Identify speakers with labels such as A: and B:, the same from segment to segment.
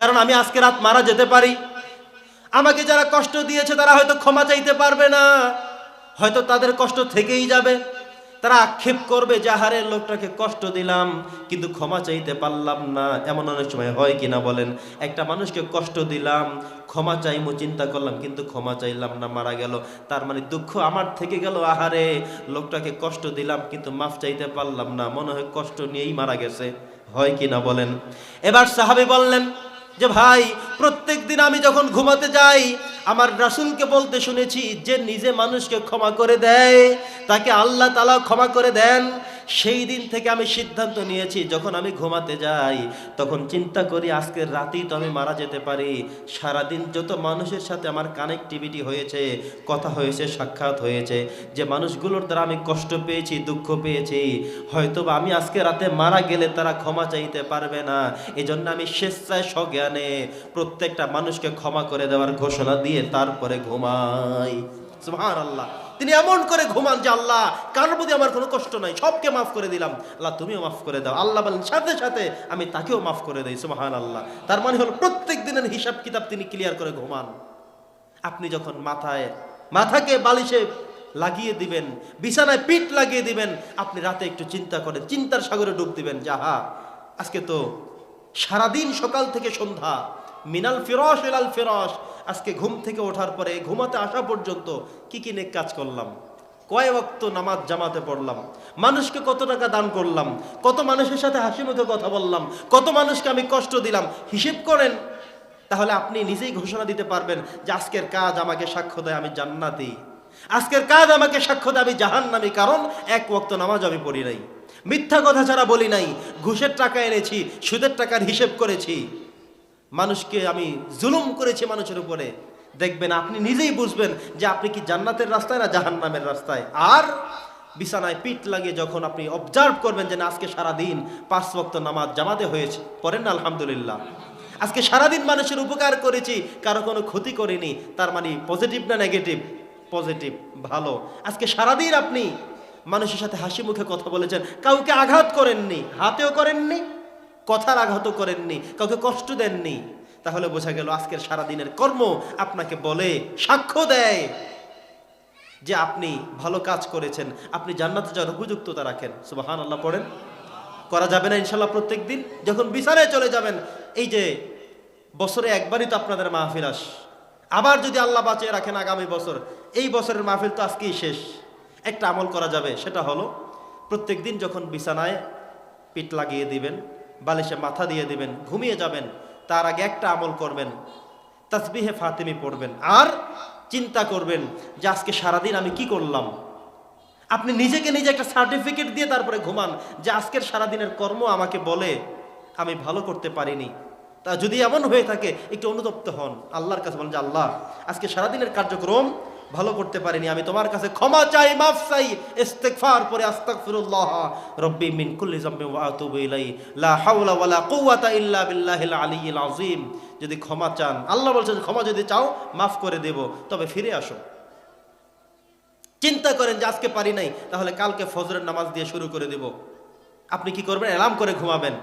A: কারণ আমি আজকে রাত মারা যেতে পারি। আমাকে যারা কষ্ট দিয়েছে, তারা হয়তো ক্ষমা চাইতে পারবে না। হয়তো তাদের কষ্ট থেকেই যাবে। তারা আক্ষেপ করবে যে হারের লোকটাকে কষ্ট দিলাম, কিন্তু ক্ষমা চাইতে পারলাম না। এমন অনেক সময় হয় কিনা বলেন? একটা মানুষকে কষ্ট দিলাম, ক্ষমা চাইমু, চিন্তা করলাম, কিন্তু ক্ষমা চাইলাম না, মারা গেল। তার মানে দুঃখ আমার থেকে গেল, আহারে, লোকটাকে কষ্ট দিলাম, কিন্তু মাফ চাইতে পারলাম না। মনে হয় কষ্ট নিয়েই মারা গেছে। হয় কিনা বলেন? এবার সাহাবি বললেন যে ভাই, প্রত্যেক দিন আমি যখন ঘুমাতে যাই, আমার রাসুলকে বলতে শুনেছি যে নিজে মানুষকে ক্ষমা করে দেয়, তাকে আল্লাহ তালা ক্ষমা করে দেন। সেই দিন থেকে আমি সিদ্ধান্ত নিয়েছি, যখন আমি ঘুমাতে যাই, তখন চিন্তা করি আজকের রাতেই তো আমি মারা যেতে পারি। সারাদিন যত মানুষের সাথে আমার কানেক্টিভিটি হয়েছে, কথা হয়েছে, সাক্ষাৎ হয়েছে, যে মানুষগুলোর দ্বারা আমি কষ্ট পেয়েছি, দুঃখ পেয়েছি হয়তো আমি আজকে রাতে মারা গেলে তারা ক্ষমা চাইতে পারবে না। এজন্য আমি স্বেচ্ছায় সজ্ঞানে প্রত্যেকটা মানুষকে ক্ষমা করে দেওয়ার ঘোষণা দিয়ে তারপরে ঘুমাই। সুবহান আল্লাহ তিনি এমন করে ঘুমান যে, আল্লাহ কার প্রতি আমার কোনো কষ্ট নাই, সবকে মাফ করে দিলাম। আল্লাহ, তুমিও মাফ করে দাও। আল্লাহ বলেন, সাথে সাথে আমি তাকেও মাফ করে দেই সুবহান আল্লাহ তার মানে হলো, প্রত্যেক দিনের হিসাব কিতাব তিনি ক্লিয়ার করে ঘুমান। আপনি যখন মাথায়, মাথাকে বালিশে লাগিয়ে দিবেন, বিছানায় পিঠ লাগিয়ে দিবেন, আপনি রাতে একটু চিন্তা করেন, চিন্তার সাগরে ডুব দিবেন যাহা আজকে তো সারাদিন সকাল থেকে সন্ধ্যা, মিনাল ফিরস এলাল ফিরস আজকে ঘুম থেকে ওঠার পরে ঘুমাতে আসা পর্যন্ত কি কি নেক কাজ করলাম? কয় ওয়াক্ত নামাজ জামাতে পড়লাম? মানুষকে কত টাকা দান করলাম? কত মানুষের সাথে হাসি মুখে কথা বললাম? কত মানুষকে আমি কষ্ট দিলাম? হিসেব করেন। তাহলে আপনি নিজেই ঘোষণা দিতে পারবেন যে আজকের কাজ আমাকে সাক্ষ্য দেয় আমি জান্নাতি। আজকের কাজ আমাকে সাক্ষ্য দেয় আমি জাহান নামি কারণ এক ওয়াক্ত নামাজ আমি পড়ি নাই। মিথ্যা কথা ছাড়া বলি নাই, ঘুষের টাকা এনেছি, সুদের টাকার হিসেব করেছি। মানুষকে আমি জুলুম করেছি মানুষের উপরে। দেখবেন আপনি নিজেই বুঝবেন যে আপনি কি জান্নাতের রাস্তায় না জাহান্নামের রাস্তায়। আর বিছানায় পিঠ লাগিয়ে যখন আপনি অবজার্ভ করবেন যে না, আজকে সারাদিন পাঁচ ওয়াক্ত নামাজ জামাতে হয়েছে, পড়েন না, আলহামদুলিল্লাহ। আজকে সারাদিন মানুষের উপকার করেছি, কারও কোনো ক্ষতি করিনি, তার মানে পজিটিভ না নেগেটিভ পজিটিভ ভালো। আজকে সারাদিন আপনি মানুষের সাথে হাসি মুখে কথা বলেছেন, কাউকে আঘাত করেননি, হাতেও করেননি কথার আঘাতও করেননি, কাউকে কষ্ট দেননি। তাহলে বোঝা গেল আজকের সারাদিনের কর্ম আপনাকে বলে সাক্ষ্য দেয় যে আপনি ভালো কাজ করেছেন, আপনি জান্নাতে যাওয়ার উপযুক্ততা রাখেন। সুবাহান আল্লাহ পড়েন। করা যাবে না ইনশাল্লাহ প্রত্যেক দিন যখন বিছানায় চলে যাবেন, এই যে বছরে একবারই তো আপনাদের মাহফিল আস। আবার যদি আল্লাহ বাঁচিয়ে রাখেন আগামী বছর, এই বছরের মাহফিল তো আজকেই শেষ। একটা আমল করা যাবে, সেটা হলো প্রত্যেক দিন যখন বিছানায় পিঠ লাগিয়ে দিবেন বালিশে মাথা দিয়ে দিবেন, ঘুমিয়ে যাবেন, তার আগে একটা আমল করবেন, তাসবিহে ফাতিমি পড়বেন, আর চিন্তা করবেন যে আজকে সারাদিন আমি কি করলাম? আপনি নিজেকে নিজে একটা সার্টিফিকেট দিয়ে তারপরে ঘুমান যে আজকের সারাদিনের কর্ম আমাকে বলে, আমি ভালো করতে পারিনি। তা যদি এমন হয়ে থাকে, একটু অনুতপ্ত হন। আল্লাহর কাছে বলেন যে, আল্লাহ, আজকে সারাদিনের কার্যক্রম ভালো করতে পারিনি, আমি তোমার কাছে ক্ষমা চাই, মাফ চাই, ইস্তেগফার পরে আস্তাগফিরুল্লাহ, রব্বি মিন কুল্লি যামবি ওয়া আতুবু ইলাই লা হাওলা ওয়ালা কুওয়াতা ইল্লা বিল্লাহিল আলিয়্যিল আযীম। যদি ক্ষমা চান, আল্লাহ বলছেন, ক্ষমা যদি চাও, মাফ করে দেব, তবে ফিরে আসো। চিন্তা করেন যে আজকে পারি নাই, তাহলে কালকে ফজরের নামাজ দিয়ে শুরু করে দেব। আপনি কি করবেন? অ্যালার্ম করে ঘুমাবেন।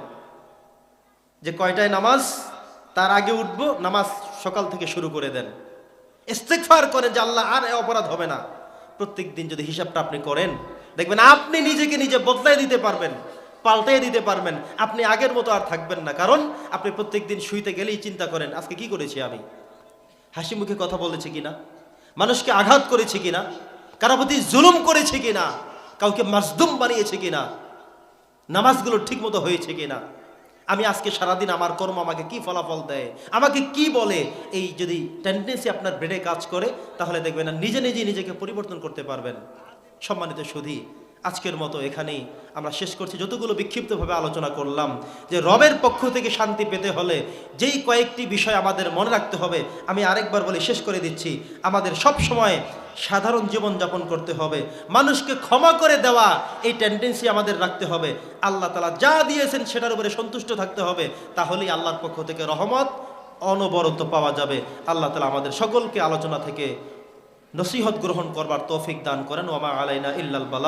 A: যে কয়টায় নামাজ? তার আগে উঠবো, নামাজ সকাল থেকে শুরু করে দেন। ইস্তেকফার করেন যে আল্লাহ আর অপরাধ হবে না। প্রত্যেক দিন যদি হিসাবটা আপনি করেন, দেখবেন আপনি নিজেকে নিজে বদলাই দিতে পারবেন পাল্টাই দিতে পারবেন। আপনি আগের মতো আর থাকবেন না। কারণ আপনি প্রত্যেক দিন শুইতে গেলেই চিন্তা করেন, আজকে কি করেছি আমি? হাসি মুখে কথা বলেছি কিনা? মানুষকে আঘাত করেছি কিনা? কারও প্রতি জুলুম করেছে কিনা? কাউকে মাজদুম বানিয়েছে কিনা? নামাজগুলো ঠিক মতো হয়েছে কিনা? আমি আজকে সারাদিন আমার কর্ম আমাকে কি ফলাফল দেয়? আমাকে কি বলে? এই যদি টেন্ডেন্সি আপনার ব্রেনে কাজ করে, তাহলে দেখবেন নিজে নিজে নিজেকে পরিবর্তন করতে পারবেন। সম্মানিত সুধী, আজকের মতো এখানেই আমরা শেষ করছি। যতগুলো বিক্ষিপ্তভাবে আলোচনা করলাম, যে রবের পক্ষ থেকে শান্তি পেতে হলে যেই কয়েকটি বিষয় আমাদের মনে রাখতে হবে, আমি আরেকবার বলে শেষ করে দিচ্ছি। আমাদের সব সময় সাধারণ জীবন যাপন করতে হবে। মানুষকে ক্ষমা করে দেওয়া, এই টেন্ডেন্সি আমাদের রাখতে হবে। আল্লাহ তালা যা দিয়েছেন সেটার উপরে সন্তুষ্ট থাকতে হবে। তাহলেই আল্লাহর পক্ষ থেকে রহমত অনবরত পাওয়া যাবে। আল্লাহ তালা আমাদের সকলকে আলোচনা থেকে নসিহত গ্রহণ করবার তৌফিক দান করেন। ওমা আলাইনা ইল্লাল বালা।